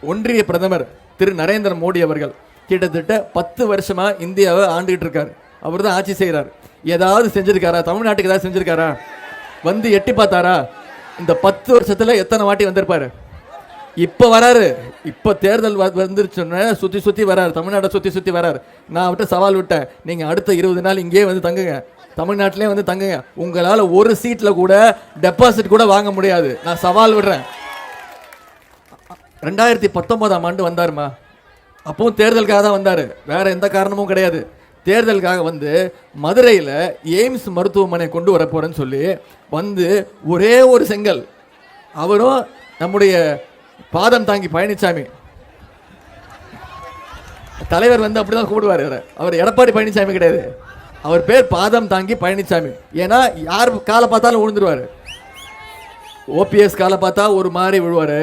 ஒன்றிய பிரதமர் திரு நரேந்திர மோடி அவர்கள் கிட்டத்தட்ட பத்து வருஷமா இந்தியாவை ஆண்டுகிட்டு இருக்காரு. அவர் தான் ஆட்சி செய்கிறார் ஏதாவது செஞ்சிருக்காரா? தமிழ்நாட்டுக்கு ஏதாவது செஞ்சிருக்காரா? வந்து எட்டி பார்த்தாரா? இந்த பத்து வருஷத்துல எத்தனை வாட்டி வந்திருப்பாரு? இப்போ வராரு. இப்போ தேர்தல் வ- வந்துருச்சுன்னா சுற்றி சுற்றி வராரு. தமிழ்நாட்டை சுற்றி சுற்றி வராரு. நான் அவர்கிட்ட சவால் விட்டேன். நீங்கள் அடுத்த இருபது நாள் இங்கேயே வந்து தங்குங்க. தமிழ்நாட்டிலே வந்து தங்குங்க. உங்களால் ஒரு சீட்டில் கூட டெபாசிட் கூட வாங்க முடியாது. நான் சவால் விடுறேன். ரெண்டாயிரத்தி பத்தொன்பதாம் ஆண்டு வந்தாருமா. அப்பவும் தேர்தலுக்காக தான் வந்தார். வேறு எந்த காரணமும் கிடையாது. தேர்தலுக்காக வந்து மதுரையில் எய்ம்ஸ் மருத்துவமனை கொண்டு வர சொல்லி வந்து ஒரே ஒரு செங்கல். அவரும் நம்முடைய பாதம் தாங்கி பழனிசாமி தலைவர் வந்து அப்படிதான் தான் கூடுவார் அவர் எடப்பாடி பழனிசாமி கிடையாது. அவர் பேர் பாதம் தாங்கி பழனிசாமி ஏன்னா யார் காலை பார்த்தாலும் விழுந்துருவார். ஓபிஎஸ் காலை பார்த்தா ஒரு மாதிரி விழுவார்.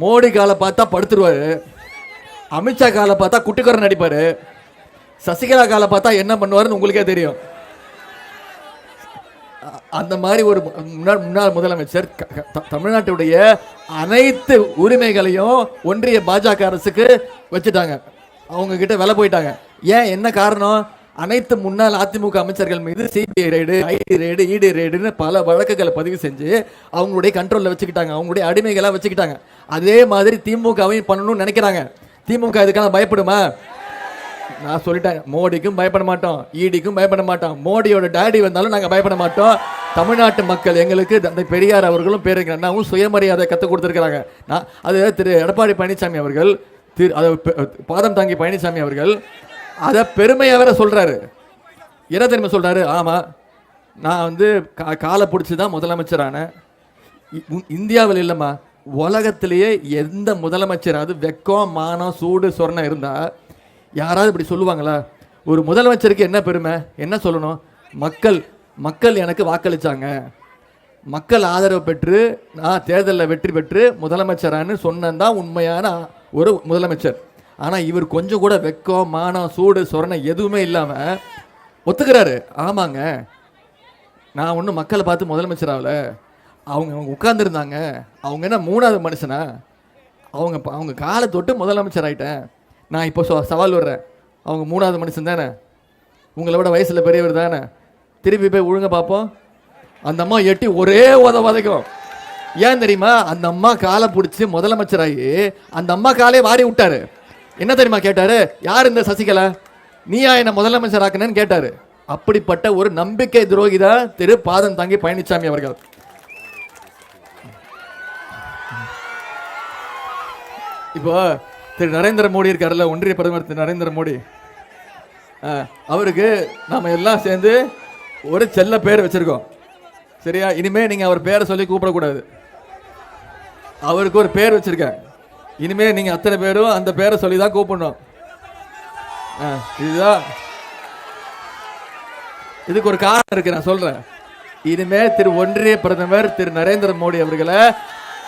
மோடி காலை பார்த்தா படுத்துருவாரு. அமித்ஷா காலை பார்த்தா குட்டுக்கரன் நடிப்பாரு. சசிகலா காலை பார்த்தா என்ன பண்ணுவாருன்னு உங்களுக்கே தெரியும். அந்த மாதிரி ஒரு முன்னாள் முன்னாள் முதலமைச்சர் தமிழ்நாட்டுடைய அனைத்து உரிமைகளையும் ஒன்றிய பாஜக அரசுக்கு வச்சுட்டாங்க. அவங்க கிட்ட விலை போயிட்டாங்க. ஏன்? என்ன காரணம்? அனைத்து முன்னாள் அதிமுக அமைச்சர்கள் மீது சிபிஐ ரெய்டு ஐடி ரெய்டு இடி ரெய்டுன்னு பல வழக்குகளை பதிவு செஞ்சு அவங்களுடைய கண்ட்ரோலில் வச்சுக்கிட்டாங்க. அவங்களுடைய அடிமைகளாக வச்சுக்கிட்டாங்க. அதே மாதிரி திமுகவையும் பண்ணணும்னு நினைக்கிறாங்க. திமுக இதுக்கான பயப்படுமா? நான் சொல்லிட்டேன். மோடிக்கும் பயப்பட மாட்டோம். ஈடிக்கும் பயப்பட மாட்டோம். மோடியோட டேடி வந்தாலும் நாங்கள் பயப்பட மாட்டோம். தமிழ்நாட்டு மக்கள் எங்களுக்கு அந்த பெரியார் அவர்களும் பேருங்க அண்ணாவும் சுயமரியாதை கற்றுக் கொடுத்துருக்குறாங்க. நான் அது திரு. எடப்பாடி பழனிசாமி அவர்கள் திரு. அதை பாதம் தாங்கி பழனிசாமி அவர்கள் அதை பெருமையாக வேற சொல்கிறாரு என்ன தெரியுமா சொல்கிறாரு ஆமாம் நான் வந்து கா காலை பிடிச்சி தான் முதலமைச்சரானேன் இந்தியாவில் இல்லைம்மா உலகத்திலேயே எந்த முதலமைச்சராவது வெக்கம் மானம் சூடு சொரணம் இருந்தால் யாராவது இப்படி சொல்லுவாங்களா? ஒரு முதலமைச்சருக்கு என்ன பெருமை? என்ன சொல்லணும்? மக்கள் மக்கள் எனக்கு வாக்களிச்சாங்க. மக்கள் ஆதரவு பெற்று நான் தேர்தலில் வெற்றி பெற்று முதலமைச்சரான்னு சொன்னதான் உண்மையான ஒரு முதலமைச்சர். ஆனால் இவர் கொஞ்சம் கூட வெக்கம் மானம் சூடு சொரணை எதுவுமே இல்லாமல் ஒத்துக்கிறாரு. ஆமாங்க. நான் ஒன்றும் மக்களை பார்த்து முதலமைச்சர் ஆகல. அவங்க அவங்க உட்காந்துருந்தாங்க அவங்க என்ன மூணாவது மனுஷனா? அவங்க அவங்க காலை தொட்டு முதலமைச்சர் ஆகிட்டேன் நான் இப்போ சவால் விடுறேன். அவங்க மூணாவது மனுஷன் தானே? உங்களை விட வயசில் பெரியவர் தானே? திருப்பி போய் ஒழுங்க பார்ப்போம். அந்த அம்மா எட்டி ஒரே உத உதைக்கும் ஏன் தெரியுமா? அந்த அம்மா காலை பிடிச்சி முதலமைச்சராகி அந்த அம்மா காலே வாரி விட்டாரு. என்ன தெரியுமா கேட்டாரு? யார் இந்த சசிகலா? நீயா என்ன முதலமைச்சர் ஆக்குனேன்னு கேட்டாரு. அப்படிப்பட்ட ஒரு நம்பிக்கை துரோகிதா திரு பாதம் தாங்கி பழனிசாமி அவர்கள். இப்போ திரு நரேந்திர மோடி இருக்காருல்ல ஒன்றிய பிரதமர் திரு நரேந்திர மோடி. ஆ, அவருக்கு நாம எல்லாம் சேர்ந்து ஒரு செல்ல பேர் வச்சிருக்கோம். சரியா? இனிமே நீங்க அவர் பேரை சொல்லி கூப்பிடக்கூடாது. அவருக்கு ஒரு பேர் வச்சிருக்கேன். இனிமே நீங்க அத்தனை பேரும் அந்த பேரை சொல்லி தான் கூப்பிடணும். ஆ, இதுதான். இதுக்கு ஒரு காரணம் இருக்கு நான் சொல்றேன். இனிமே திரு ஒன்றிய பிரதமர் திரு நரேந்திர மோடி அவர்களை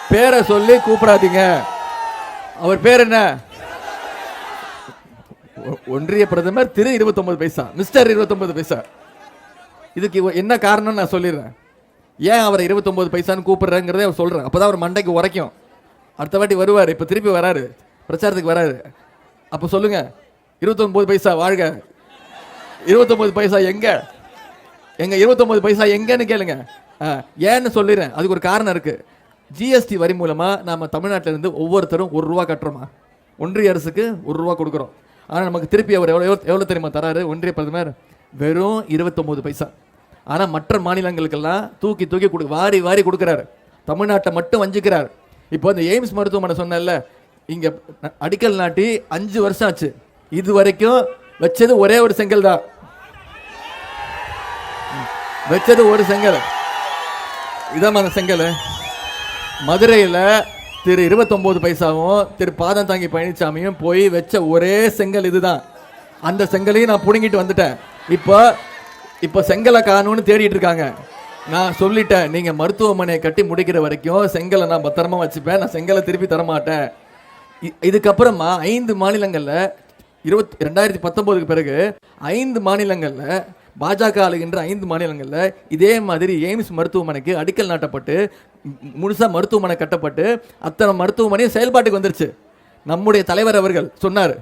பேரை சொல்லி கூப்பிடாதீங்க. அவர் பேர் என்ன? ஒ- ஒன்றிய பிரதமர் திரு 29 பைசா மிஸ்டர் 29 பைசா. இதுக்கு இவ- என்ன காரணம்னு நான் சொல்லிடுறேன். ஏன் அவரை 29 பைசான்னு கூப்பிடுறேங்கிறத சொல்றேன் அப்பதான் அவர் மண்டைக்கு உரைக்கும். அடுத்த வாட்டி வருவார். இப்போ திருப்பி வராரு. பிரச்சாரத்துக்கு வராரு. அப்போ சொல்லுங்க. 29 பைசா வாழ்க. 29 பைசா எங்க? எங்க 29 பைசா எங்கன்னு கேளுங்க. ஆ, ஏன்னு சொல்லிடுறேன் அதுக்கு ஒரு காரணம் இருக்கு. ஜிஎஸ்டி வரி மூலமா நம்ம தமிழ்நாட்டில இருந்து ஒவ்வொருத்தரும் ஒரு ரூபா கட்டுறோமா? ஒன்றிய அரசுக்கு ஒரு ரூபா கொடுக்குறோம். ஆனால் நமக்கு திருப்பி அவர் எவ்வளோ எவ்வளோ தெரியுமா தராரு? ஒன்றிய பிரதமர் வெறும் 29 பைசா. ஆனால் மற்ற மாநிலங்களுக்கெல்லாம் தூக்கி தூக்கி கொடு வாரி வாரி கொடுக்குறாரு. தமிழ்நாட்டை மட்டும் வஞ்சிக்கிறார். இப்போ அந்த எய்ம்ஸ் மருத்துவமனை சொன்னேன்ல இங்கே அடிக்கல் நாட்டி அஞ்சு வருஷம் ஆச்சு. இது வரைக்கும் வச்சது ஒரே ஒரு செங்கல் தான். வச்சது ஒரு செங்கல். இதான் அந்த செங்கல். மதுரையில் திரு 29 பைசாவும் திரு பாதம் தாங்கி பழனிசாமியும் போய் வச்ச ஒரே செங்கல் இதுதான். அந்த செங்கலையும் நான் பிடுங்கிட்டு வந்துட்டேன். இப்போ இப்போ செங்கலை காணும்னு தேடிட்டு இருக்காங்க. நான் சொல்லிட்டேன் நீங்க மருத்துவமனையை கட்டி முடிக்கிற வரைக்கும் செங்கலை நான் பத்திரமா வச்சுப்பேன். நான் செங்கலை திருப்பி தரமாட்டேன். இ- இதுக்கப்புறமா ஐந்து மாநிலங்களில் இருபத்தி ரெண்டாயிரத்தி பத்தொம்போதுக்கு பிறகு ஐந்து மாநிலங்களில் பாஜக ஆளுகின்ற ஐந்து மாநிலங்களில் இதே மாதிரி எய்ம்ஸ் மருத்துவமனைக்கு அடிக்கல் நாட்டப்பட்டு முழுசாக மருத்துவமனை கட்டப்பட்டு அத்தனை மருத்துவமனையும் செயல்பாட்டுக்கு வந்துருச்சு. நம்முடைய தலைவர் அவர்கள் சொன்னார்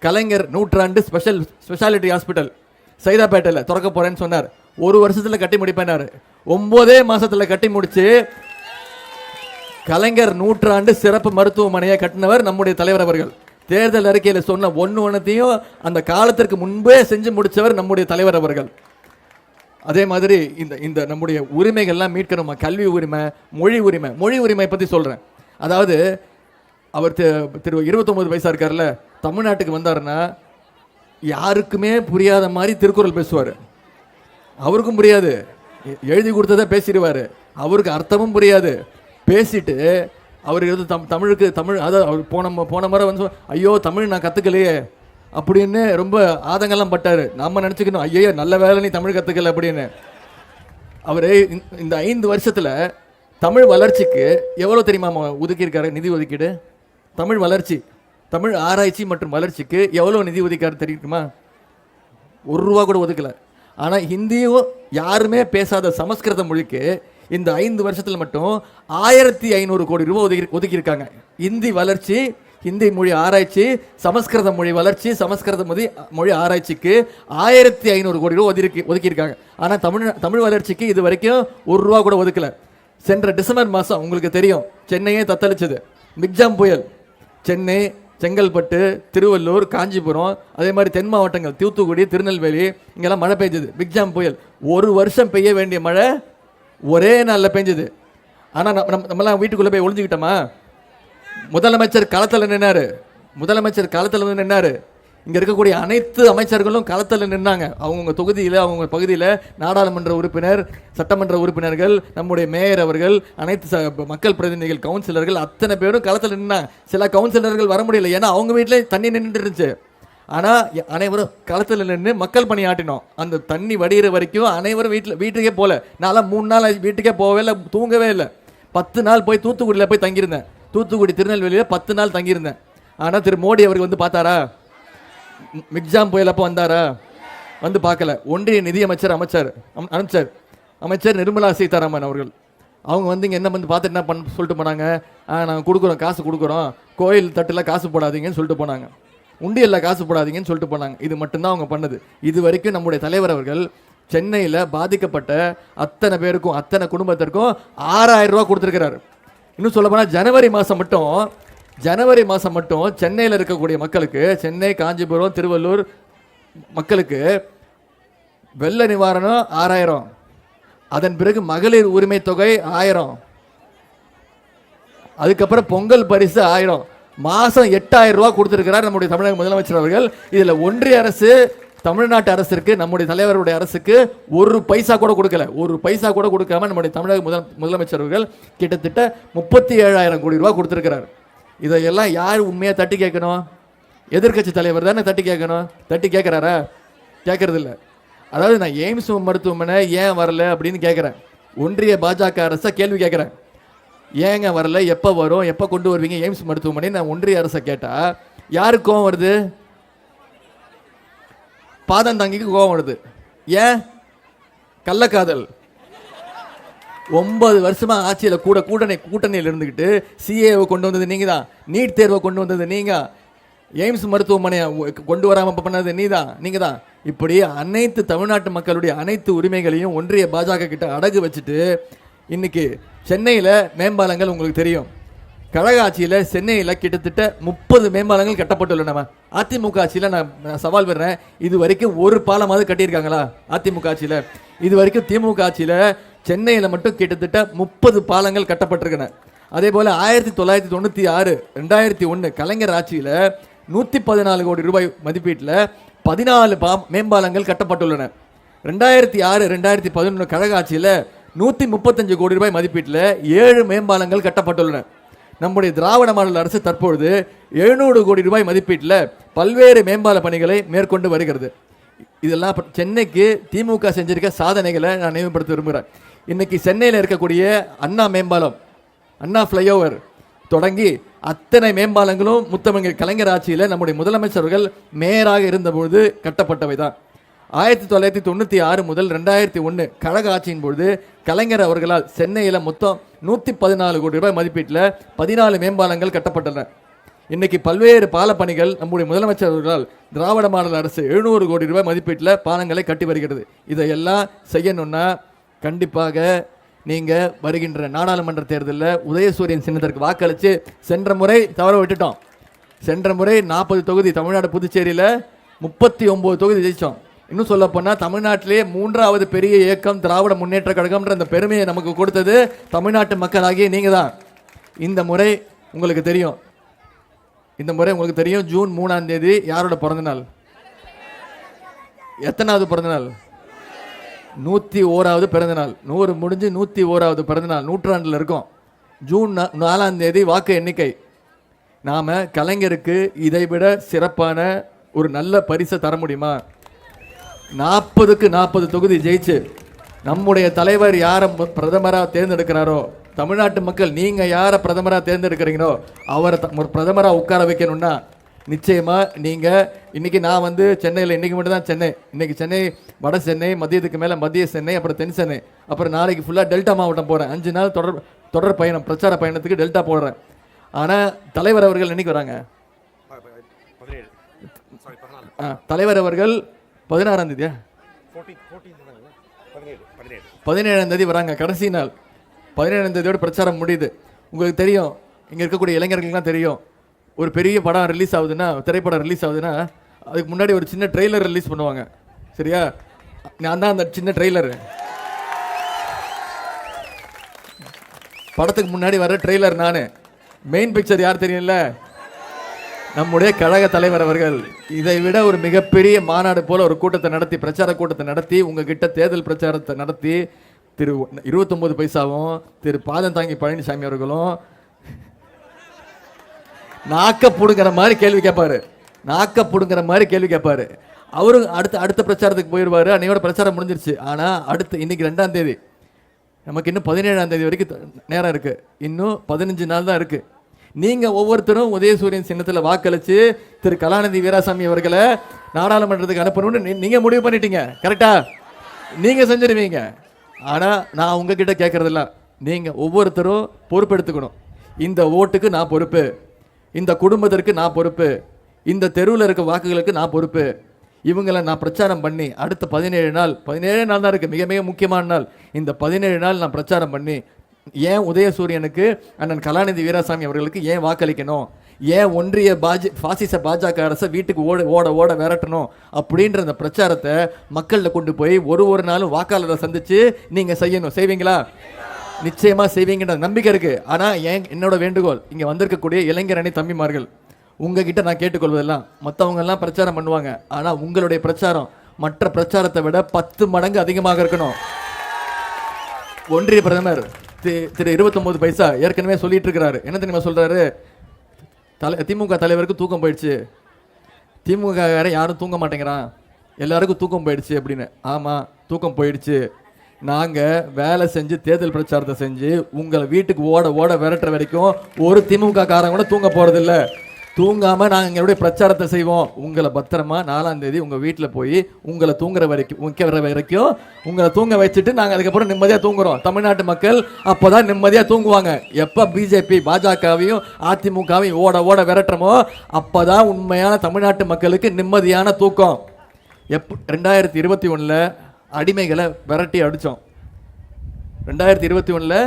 கலைஞர் நூற்றாண்டு ஸ்பெஷல் ஸ்பெஷாலிட்டி ஹாஸ்பிட்டல் சைதாப்பேட்டையில் திறக்க போகிறேன்னு சொன்னார். ஒரு வருஷத்தில் கட்டி முடிப்பேனாரு. ஒம்போதே மாதத்தில் கட்டி முடித்து கலைஞர் நூற்றாண்டு சிறப்பு மருத்துவமனையை கட்டினவர் நம்முடைய தலைவர் அவர்கள். தேர்தல் அறிக்கையில் சொன்ன ஒன்று ஒன்றத்தையும் அந்த காலத்திற்கு முன்பே செஞ்சு முடித்தவர் நம்முடைய தலைவர் அவர்கள். அதே மாதிரி இந்த இந்த நம்முடைய உரிமைகள்லாம் மீட்கணுமா? கல்வி உரிமை மொழி உரிமை. மொழி உரிமை பற்றி சொல்கிறேன் அதாவது அவர் திரு இருபத்தொம்பது வயசாக இருக்கார்ல தமிழ்நாட்டுக்கு வந்தாருன்னா யாருக்குமே புரியாத மாதிரி திருக்குறள் பேசுவார். அவருக்கும் புரியாது. எழுதி கொடுத்ததை பேசிடுவார். அவருக்கு அர்த்தமும் புரியாது. பேசிட்டு அவர் எழுது தம் தமிழுக்கு தமிழ் அதாவது அவர் போன போன முறை வந்து ஐயோ தமிழ் நான் கற்றுக்கலையே அப்படின்னு ரொம்ப ஆதங்கெல்லாம் பட்டார். நம்ம நினச்சிக்கணும் ஐயோ நல்ல வேலை நீ தமிழ் கற்றுக்கல அப்படின்னு. அவர் இந்த ஐந்து வருஷத்தில் தமிழ் வளர்ச்சிக்கு எவ்வளோ தெரியுமா ஒதுக்கியிருக்காரு? நிதி ஒதுக்கீடு? தமிழ் வளர்ச்சி தமிழ் ஆராய்ச்சி மற்றும் வளர்ச்சிக்கு எவ்வளோ நிதி ஒதுக்காரு தெரியுமா? ஒரு ரூபா கூட ஒதுக்கலை. ஆனால் ஹிந்தியும் யாருமே பேசாத சமஸ்கிருத மொழிக்கு இந்த ஐந்து வருஷத்தில் மட்டும் ஆயிரத்தி ஐநூறு கோடி ரூபாய் ஒதுக்கி ஒதுக்கியிருக்காங்க. ஹிந்தி வளர்ச்சி ஹிந்தி மொழி ஆராய்ச்சி சமஸ்கிருத மொழி வளர்ச்சி சமஸ்கிருத மொழி மொழி ஆராய்ச்சிக்கு ஆயிரத்தி ஐநூறு கோடி ரூபாய் ஒதுக்கி ஒதுக்கியிருக்காங்க. ஆனால் தமிழ் தமிழ் வளர்ச்சிக்கு இது வரைக்கும் ஒரு ரூபா கூட ஒதுக்கலை. சென்ற டிசம்பர் மாதம் உங்களுக்கு தெரியும் சென்னையே தத்தளிச்சது. மிக்ஜாம் புயல். சென்னை செங்கல்பட்டு திருவள்ளூர் காஞ்சிபுரம் அதே மாதிரி தென் மாவட்டங்கள் தூத்துக்குடி திருநெல்வேலி இங்கெல்லாம் மழை பெஞ்சது பிக்ஜாம் புயல். ஒரு வருஷம் பெய்ய வேண்டிய மழை ஒரே நாளில் பெஞ்சது ஆனால் நம்ம நம்மலாம் வீட்டுக்குள்ளே போய் ஒளிஞ்சுக்கிட்டோமா? முதலமைச்சர் களத்தில் நின்னாரு. முதலமைச்சர் களத்தில் வந்து நின்னார். இங்கே இருக்கக்கூடிய அனைத்து அமைச்சர்களும் களத்தில் நின்னாங்க. அவங்கவுங்க தொகுதியில் அவங்க பகுதியில் நாடாளுமன்ற உறுப்பினர் சட்டமன்ற உறுப்பினர்கள் நம்முடைய மேயர் அவர்கள் அனைத்து ச மக்கள் பிரதிநிதிகள் கவுன்சிலர்கள் அத்தனை பேரும் களத்தில் நின்னாங்க. சில கவுன்சிலர்கள் வர முடியல. ஏன்னா அவங்க வீட்டிலே தண்ணி நின்றுட்டு இருந்துச்சு. ஆனால் அனைவரும் களத்தில் நின்று மக்கள் பணி ஆட்டினோம். அந்த தண்ணி வடிகிற வரைக்கும் அனைவரும் வீட்டில் வீட்டுக்கே போகல நான்லாம் மூணு நாள் வீட்டுக்கே போகவே இல்லை தூங்கவே இல்லை. பத்து நாள் போய் தூத்துக்குடியில் போய் தங்கியிருந்தேன். தூத்துக்குடி திருநெல்வேலியில் பத்து நாள் தங்கியிருந்தேன். ஆனால் திரு மோடி அவர்கள் வந்து பார்த்தாரா? மிக்ஜாம் புயலப்போ வந்தாரா? வந்து பார்க்கல. ஒன்றிய நிதியமைச்சர் அமைச்சர் அம்- அமைச்சர் அமைச்சர் நிர்மலா சீதாராமன் அவர்கள். அவங்க வந்து இங்கே என்ன வந்து பார்த்துட்டு என்ன பண்ண சொல்லிட்டு போனாங்க? நாங்கள் கொடுக்குறோம் காசு கொடுக்குறோம். கோயில் தட்டில் காசு போடாதீங்கன்னு சொல்லிட்டு போனாங்க. உண்டியல்ல காசு போடாதீங்கன்னு சொல்லிட்டு போனாங்க. இது மட்டும்தான் அவங்க பண்ணது. இது வரைக்கும் நம்முடைய தலைவர் அவர்கள் சென்னையில் பாதிக்கப்பட்ட அத்தனை பேருக்கும் அத்தனை குடும்பத்திற்கும் ஆறாயிரம் ரூபா கொடுத்துருக்கிறாரு. இன்னும் சொல்ல போனால் ஜனவரி மாதம் மட்டும் ஜனவரி மாதம் மட்டும் சென்னையில் இருக்கக்கூடிய மக்களுக்கு சென்னை காஞ்சிபுரம் திருவள்ளூர் மக்களுக்கு வெள்ள நிவாரணம் ஆறாயிரம். அதன் பிறகு மகளிர் உரிமை தொகை ஆயிரம். அதுக்கப்புறம் பொங்கல் பரிசு ஆயிரம். மாதம் எட்டாயிரம் ரூபா கொடுத்துருக்கிறார் நம்முடைய தமிழக முதலமைச்சர் அவர்கள். இதில் ஒன்றிய அரசு தமிழ்நாட்டு அரசிற்கு நம்முடைய தலைவருடைய அரசுக்கு ஒரு பைசா கூட கொடுக்கல. ஒரு பைசா கூட கொடுக்காம நம்முடைய தமிழக முதல் முதலமைச்சர் அவர்கள் கிட்டத்தட்ட முப்பத்தி ஏழாயிரம் கோடி ரூபாய் கொடுத்துருக்கிறார். இதையெல்லாம் யார் உண்மையாக தட்டி கேட்கணும்? எதிர்க்கட்சி தலைவர் தானே தட்டி கேட்கணும்? தட்டி கேட்குறாரா? கேட்கறது அதாவது நான் எய்ம்ஸ் மருத்துவமனை ஏன் வரல அப்படின்னு கேட்குறேன். ஒன்றிய பாஜக அரசை கேள்வி கேட்குறேன். ஏங்க வரல? எப்போ வரும்? எப்போ கொண்டு வருவீங்க எய்ம்ஸ் மருத்துவமனை நான் ஒன்றிய அரசை கேட்டால் யாருக்கு கோவம் வருது? பாதம் தங்கிக்கு கோவம் வருது. ஏன்? கள்ளக்காதல். ஒன்பது வருஷமாக ஆட்சியில் கூட கூட்டணி கூட்டணியில் இருந்துக்கிட்டு சிஏவை கொண்டு வந்தது நீங்கள் தான். நீட் தேர்வை கொண்டு வந்தது நீங்கள் எய்ம்ஸ் மருத்துவமனையை கொண்டு வராமல் பண்ணது நீ தான். நீங்கள் தான். இப்படி அனைத்து தமிழ்நாட்டு மக்களுடைய அனைத்து உரிமைகளையும் ஒன்றிய பாஜக கிட்ட அடகு வச்சுட்டு இன்னைக்கு சென்னையில் மேம்பாலங்கள் உங்களுக்கு தெரியும். கழக ஆட்சியில் சென்னையில் கிட்டத்தட்ட முப்பது மேம்பாலங்கள் கட்டப்பட்டுள்ளன. அதிமுக ஆட்சியில் நான் நான் சவால் விடுறேன். இது வரைக்கும் ஒரு பாலமாவது கட்டியிருக்காங்களா? அதிமுக ஆட்சியில். இது வரைக்கும் திமுக ஆட்சியில் சென்னையில் மட்டும் கிட்டத்தட்ட முப்பது பாலங்கள் கட்டப்பட்டிருக்கின. அதே போல் ஆயிரத்தி தொள்ளாயிரத்தி தொண்ணூற்றி ஆறு ரெண்டாயிரத்தி ஒன்று கலைஞர் ஆட்சியில் நூற்றி பதினாலு கோடி ரூபாய் மதிப்பீட்டில் பதினாலு பா மேம்பாலங்கள் கட்டப்பட்டுள்ளன. ரெண்டாயிரத்தி ஆறு ரெண்டாயிரத்தி பதினொன்று கழக ஆட்சியில் நூற்றி முப்பத்தஞ்சு கோடி ரூபாய் மதிப்பீட்டில் ஏழு மேம்பாலங்கள் கட்டப்பட்டுள்ளன. நம்முடைய திராவிட மாநில அரசு தற்பொழுது எழுநூறு கோடி ரூபாய் மதிப்பீட்டில் பல்வேறு மேம்பால பணிகளை மேற்கொண்டு வருகிறது. இதெல்லாம் சென்னைக்கு திமுக செஞ்சிருக்க சாதனைகளை நான் நினைவுபடுத்த விரும்புகிறேன். இன்னைக்கு சென்னையில் இருக்கக்கூடிய அண்ணா மேம்பாலம் அண்ணா ஃப்ளைஓவர் தொடங்கி அத்தனை மேம்பாலங்களும் முத்தமிழர் கலைஞர் ஆட்சியில் நம்முடைய முதலமைச்சர்கள் மேயராக இருந்தபொழுது கட்டப்பட்டவை தான் ஆயிரத்தி தொள்ளாயிரத்தி தொண்ணூற்றி ஆறு முதல் ரெண்டாயிரத்தி ஒன்று கழக ஆட்சியின் பொழுது கலைஞர் அவர்களால் சென்னையில் மொத்தம் நூற்றி பதினாலு கோடி ரூபாய் மதிப்பீட்டில் பதினாலு மேம்பாலங்கள் கட்டப்பட்டன இன்னைக்கு பல்வேறு பாலப்பணிகள் நம்முடைய முதலமைச்சர் அவர்களால் திராவிட மாடல் அரசு எழுநூறு கோடி ரூபாய் மதிப்பீட்டில் பாலங்களை கட்டி வருகிறது. இதையெல்லாம் செய்யணும்னா கண்டிப்பாக நீங்கள் வருகின்ற நாடாளுமன்ற தேர்தலில் உதயசூரியன் சின்னத்திற்கு வாக்களித்து சென்ற முறை தவற விட்டுட்டோம். சென்ற முறை நாற்பது தொகுதி தமிழ்நாடு புதுச்சேரியில் முப்பத்தி ஒம்பது தொகுதி ஜெயிச்சோம். இன்னும் சொல்ல போனால் தமிழ்நாட்டிலே மூன்றாவது பெரிய இயக்கம் திராவிட முன்னேற்ற கழகம்ன்ற அந்த பெருமையை நமக்கு கொடுத்தது தமிழ்நாட்டு மக்களாகிய நீங்கள் தான் இந்த முறை உங்களுக்கு தெரியும். இந்த முறை உங்களுக்கு தெரியும் ஜூன் மூணாம் தேதி யாரோட பிறந்தநாள்? எத்தனாவது பிறந்தநாள்? நூற்றி ஓராவது பிறந்தநாள் நூறு முடிஞ்சு நூற்றி ஓராவது பிறந்தநாள் நூற்றாண்டில் இருக்கோம். ஜூன் நாலாம் தேதி வாக்கு எண்ணிக்கை. நாம் கலைஞருக்கு இதைவிட சிறப்பான ஒரு நல்ல பரிசை தர முடியுமா? நாற்பதுக்கு நாற்பது தொகுதி ஜெயிச்சு நம்முடைய தலைவர் யாரை பிரதமராக தேர்ந்தெடுக்கிறாரோ தமிழ்நாட்டு மக்கள் நீங்கள் யாரை பிரதமராக தேர்ந்தெடுக்கிறீங்களோ அவரை ஒரு பிரதமராக உட்கார வைக்கணும்னா நிச்சயமாக நீங்கள் இன்னைக்கு நான் வந்து சென்னையில் இன்னைக்கு மட்டும் தான் சென்னை. இன்னைக்கு சென்னை வட சென்னை மதியத்துக்கு மேலே மத்திய சென்னை அப்புறம் தென் சென்னை. அப்புறம் நாளைக்கு ஃபுல்லாக டெல்டா மாவட்டம் போகிறேன் அஞ்சு நாள் தொடர் தொடர் பயணம் பிரச்சார பயணத்துக்கு டெல்டா போடுறேன் ஆனால் தலைவர் அவர்கள் என்னைக்கு வராங்க? தலைவர் அவர்கள் பதினாறாம் தேதியா? பதினேழாம் தேதி வராங்க கடைசி நாள். பதினேழாம் தேதியோட பிரச்சாரம் முடியுது. உங்களுக்கு தெரியும் இங்கே இருக்கக்கூடிய இளைஞர்களுக்கெல்லாம் தெரியும். ஒரு பெரிய படம் ரிலீஸ் ஆகுதுன்னா திரைப்படம் ரிலீஸ் ஆகுதுன்னா அதுக்கு முன்னாடி ஒரு சின்ன ட்ரெய்லர் ரிலீஸ் பண்ணுவாங்க. சரியா? நான் தான் அந்த சின்ன ட்ரெய்லரு படத்துக்கு முன்னாடி வர ட்ரெய்லர் நான். மெயின் பிக்சர் யார் தெரியும்ல? நம்முடைய கழக தலைவர் அவர்கள். இதை விட ஒரு மிகப்பெரிய மாநாடு போல ஒரு கூட்டத்தை நடத்தி பிரச்சார கூட்டத்தை நடத்தி உங்ககிட்ட தேர்தல் பிரச்சாரத்தை நடத்தி திரு இருபத்தொம்பது பைசாவும் திரு பாதம் தாங்கி பழனிசாமி அவர்களும் நாக்க பிடுங்கிற மாதிரி கேள்வி கேட்பாரு நாக்க பிடுங்கிற மாதிரி கேள்வி கேட்பாரு அவரும் அடுத்த அடுத்த பிரச்சாரத்துக்கு போயிடுவார். அன்னையோட பிரச்சாரம் முடிஞ்சிருச்சு. ஆனால் அடுத்து இன்னைக்கு ரெண்டாம் தேதி. நமக்கு இன்னும் பதினேழாம் தேதி வரைக்கும் நேரம் இருக்கு. இன்னும் பதினஞ்சு நாள் தான் இருக்கு. நீங்க ஒவ்வொருத்தரும் உதயசூரியன் சின்னத்தில் வாக்களிச்சு திரு கலாநிதி வீராசாமி அவர்களை நாடாளுமன்றத்துக்கு அனுப்பணும்னு நீங்கள் நீங்க முடிவு பண்ணிட்டீங்க. கரெக்டா நீங்க செஞ்சிருவீங்க. ஆனால் நான் உங்ககிட்ட கேட்கறதில்ல நீங்க ஒவ்வொருத்தரும் பொறுப்பெடுத்துக்கணும். இந்த ஓட்டுக்கு நான் பொறுப்பு. இந்த குடும்பத்திற்கு நான் பொறுப்பு. இந்த தெருவில் இருக்க வாக்குகளுக்கு நான் பொறுப்பு. இவங்களை நான் பிரச்சாரம் பண்ணி அடுத்த பதினேழு நாள் பதினேழு நாள் தான் இருக்குது மிக மிக முக்கியமான நாள். இந்த பதினேழு நாள் நான் பிரச்சாரம் பண்ணி ஏன் உதயசூரியனுக்கு அண்ணன் கலாநிதி வீராசாமி அவர்களுக்கு ஏன் வாக்களிக்கணும்? ஏன் ஒன்றிய பாஜ பாசிச பாஜக அரசை வீட்டுக்கு ஓட ஓட ஓட விரட்டணும்? அப்படின்ற அந்த பிரச்சாரத்தை மக்கள்கிட்ட கொண்டு போய் ஒரு ஒரு நாளும் வாக்காளரை சந்தித்து நீங்கள் செய்யணும். செய்வீங்களா? நிச்சயமா செய்வீங்கன்ற நம்பிக்கை இருக்கு. ஆனா ஏன் என்னோட வேண்டுகோள்? இங்க வந்திருக்கக்கூடிய இளைஞர் அணி தம்பிமார்கள் உங்ககிட்ட நான் கேட்டுக்கொள்வதெல்லாம் மற்றவங்கெல்லாம் பிரச்சாரம் பண்ணுவாங்க. ஆனா உங்களுடைய பிரச்சாரம் மற்ற பிரச்சாரத்தை விட பத்து மடங்கு அதிகமாக இருக்கணும். ஒன்றிய பிரதமர் தி- திரு இருபத்தொன்பது பைசா ஏற்கனவே சொல்லிட்டு இருக்கிறாரு. என்ன தெரியுமா சொல்றாரு? தலை திமுக தலைவருக்கு தூக்கம் போயிடுச்சு. திமுக வேற யாரும் தூங்க மாட்டேங்கிறான். எல்லாருக்கும் தூக்கம் போயிடுச்சு அப்படின்னு. ஆமா தூக்கம் போயிடுச்சு. நாங்கள் வேலை செஞ்சு தேர்தல் பிரச்சாரத்தை செஞ்சு உங்களை வீட்டுக்கு ஓட ஓட விரட்டுற வரைக்கும் ஒரு திமுக காரங்க கூட தூங்க போகிறதில்ல தூங்காமல் நாங்கள் எங்களுடைய பிரச்சாரத்தை செய்வோம். உங்களை பத்திரமா நாலாம் தேதி உங்கள் வீட்டில் போய் உங்களை தூங்குற வரைக்கும் வைக்கிற வரைக்கும் உங்களை தூங்க வச்சுட்டு நாங்கள் அதுக்கப்புறம் நிம்மதியாக தூங்குறோம். தமிழ்நாட்டு மக்கள் அப்போ தான் நிம்மதியாக தூங்குவாங்க. எப்போ பிஜேபி பாஜகவையும் அதிமுகவையும் ஓட ஓட விரட்டுறமோ அப்பதான் உண்மையான தமிழ்நாட்டு மக்களுக்கு நிம்மதியான தூக்கம். எப் ரெண்டாயிரத்தி இருபத்தி ஒன்றில் அடிமைகளை விரட்டி அடித்தோம். ரெண்டாயிரத்தி இருபத்தி ஒன்றில்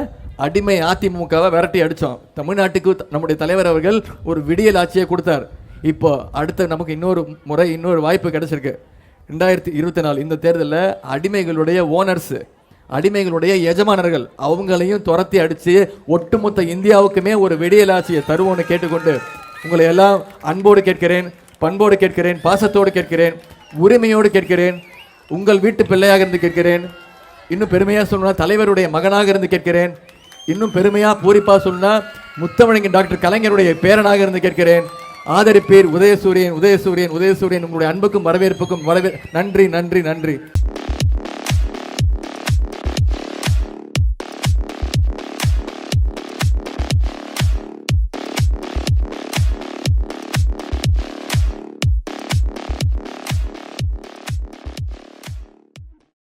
அடிமை அதிமுகவை விரட்டி அடித்தோம். தமிழ்நாட்டுக்கு நம்முடைய தலைவர் அவர்கள் ஒரு விடியல் ஆட்சியை கொடுத்தார். இப்போ அடுத்த நமக்கு இன்னொரு முறை இன்னொரு வாய்ப்பு கிடைச்சிருக்கு. ரெண்டாயிரத்தி இருபத்தி நாலு இந்த தேர்தலில் அடிமைகளுடைய ஓனர்ஸு அடிமைகளுடைய எஜமானர்கள் அவங்களையும் துரத்தி அடித்து ஒட்டுமொத்த இந்தியாவுக்குமே ஒரு விடியல் ஆட்சியை தருவோன்னு கேட்டுக்கொண்டு உங்களை எல்லாம் அன்போடு கேட்கிறேன் பண்போடு கேட்கிறேன் பாசத்தோடு கேட்கிறேன் உரிமையோடு கேட்கிறேன். உங்கள் வீட்டு பிள்ளையாக இருந்து கேட்கிறேன். இன்னும் பெருமையாக சொல்லணும்னா தலைவருடைய மகனாக இருந்து கேட்கிறேன். இன்னும் பெருமையாக பூரிப்பாக சொல்லணும்னா முத்தமிழங்க டாக்டர் கலைஞருடைய பேரனாக இருந்து கேட்கிறேன். ஆதரிப்பீர் உதயசூரியன் உதயசூரியன் உதயசூரியன் உங்களுடைய அன்புக்கும் வரவேற்புக்கும் வரவே நன்றி நன்றி நன்றி.